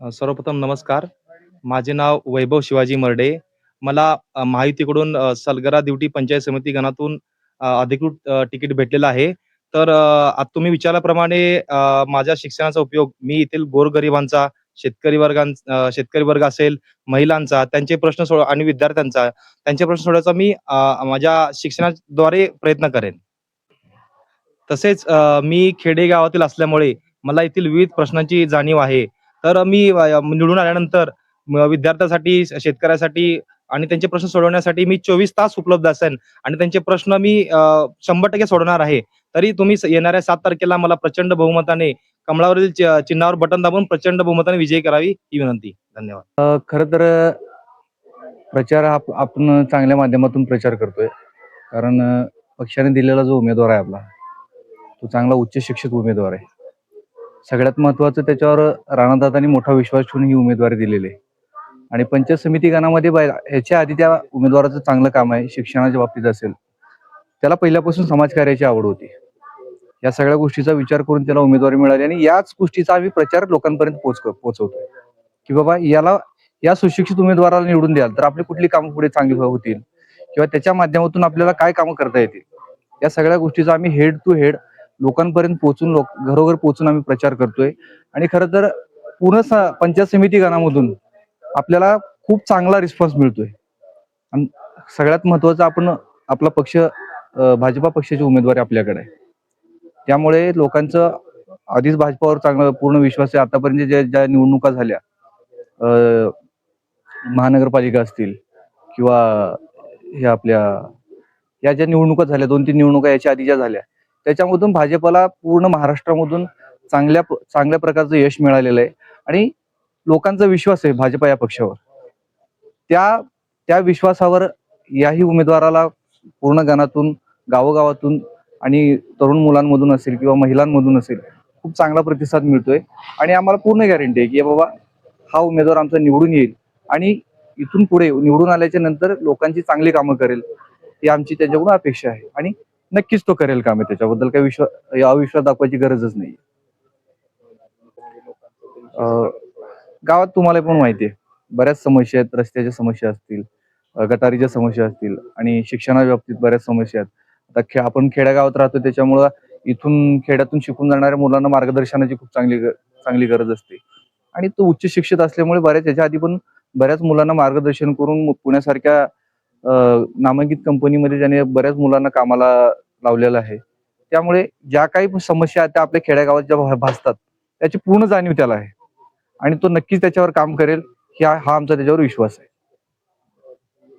सर्वप्रथम नमस्कार. माझे नाव वैभव शिवाजी मर्डे. मला माहितीकडून महायुतीकडून सलगरा दिवटी पंचायत समिती गणातून अधिकृत तिकीट भेटलेलं आहे. तर आता तुम्ही विचारल्याप्रमाणे माझ्या शिक्षणाचा उपयोग मी येथील गोरगरिबांचा शेतकरी वर्गां शेतकरी वर्ग असेल महिलांचा त्यांचे प्रश्न सोड आणि विद्यार्थ्यांचा त्यांचे प्रश्न सोडवायचा मी माझ्या शिक्षणाद्वारे प्रयत्न करेन. तसेच मी मी खेडेगावातील असल्यामुळे मला येथील विविध प्रश्नांची जाणीव आहे. तर मी निवडून आल्यानंतर विद्यार्थ्यांसाठी विद्यार्थ्यासाठी, शेतकऱ्यासाठी आणि त्यांचे प्रश्न सोडवण्यासाठी मी 24 तास उपलब्ध असेन आणि त्यांचे प्रश्न मी शंभर टक्के सोडवणार आहे. तरी तुम्ही येणाऱ्या सात तारखेला मला प्रचंड बहुमताने कमळावरील चिन्हावर बटन दाबून प्रचंड बहुमताने विजयी करावी ही विनंती. धन्यवाद. खर तर प्रचार हा आपण चांगल्या माध्यमातून प्रचार करतोय कारण पक्षाने दिलेला जो उमेदवार आहे आपला तो चांगला उच्च शिक्षित उमेदवार आहे सगळ्यात महत्वाचं त्याच्यावर राणादादांनी मोठा विश्वास ठेवून ही उमेदवारी दिलेली आहे. आणि पंचायत समिती गणामध्ये ह्याच्या आधी त्या उमेदवाराचं चांगलं काम आहे शिक्षणाच्या बाबतीत असेल त्याला पहिल्यापासून समाजकार्याची आवड होती. या सगळ्या गोष्टीचा विचार करून त्याला उमेदवारी मिळाली आणि याच गोष्टीचा आम्ही प्रचार लोकांपर्यंत पोहोच पोहोचवतोय की बाबा याला या सुशिक्षित उमेदवाराला निवडून द्याल तर आपली कुठली कामं पुढे चांगली हो-, होतील? किंवा त्याच्या माध्यमातून आपल्याला काय कामं करता येतील? या सगळ्या गोष्टीचा आम्ही हेड टू हेड लोकांपर्यंत पोहोचून लोक घरोघर पोहोचून आम्ही प्रचार करतोय. आणि खरं तर पूर्ण स- पंचायत समिती गणामधून आपल्याला खूप चांगला रिस्पॉन्स मिळतोय. आणि सगळ्यात महत्वाचं आपण आपला पक्ष भाजपा पक्षाची उमेदवारी आपल्याकडे. आहे त्यामुळे लोकांचं आधीच भाजपावर चांगला पूर्ण विश्वास आहे. आतापर्यंत ज्या ज्या निवडणुका झाल्या महानगरपालिका असतील किंवा हे आपल्या या ज्या निवडणुका झाल्या दोन तीन निवडणुका याच्या आधी ज्या झाल्या त्याच्यामधून भाजपला पूर्ण महाराष्ट्रामधून चांगल्या चांगल्या प्रकारचं यश मिळालेलं आहे. आणि लोकांचा विश्वास आहे भाजपा या पक्षावर. त्या त्या विश्वासावर याही उमेदवाराला पूर्ण गणातून गावोगावातून आणि तरुण मुलांमधून असेल किंवा महिलांमधून असेल खूप चांगला प्रतिसाद मिळतोय. आणि आम्हाला पूर्ण गॅरंटी आहे की बाबा हा उमेदवार आमचा निवडून येईल आणि इथून पुढे निवडून आल्याच्यानंतर लोकांची चांगली कामं करेल ही आमची त्याच्याकडून अपेक्षा आहे. आणि नक्कीच तो करेल कामे त्याच्याबद्दल. काही विश्वास अविश्वास दाखवायची गरजच नाही गावात तुम्हाला पण माहिती आहे. बऱ्याच समस्या आहेत. रस्त्याच्या समस्या असतील गटारीच्या समस्या असतील आणि शिक्षणाच्या बाबतीत बऱ्याच समस्या आहेत. आता खे आपण खेड्यागावात राहतो त्याच्यामुळं इथून खेड्यातून शिकून जाणाऱ्या मुलांना मार्गदर्शनाची खूप चांगली चांगली गरज असते. आणि तो उच्च शिक्षित असल्यामुळे बऱ्याच याच्या आधी पण बऱ्याच मुलांना मार्गदर्शन करून पुण्यासारख्या नामांकित कंपनीमध्ये त्याने बऱ्याच मुलांना कामाला लावलेलं आहे. त्यामुळे ज्या काही समस्या त्या आपल्या खेड्यागावात ज्या भासतात त्याची पूर्ण जाणीव त्याला आहे. आणि तो नक्कीच त्याच्यावर काम करेल ह्या हा आमचा त्याच्यावर विश्वास आहे.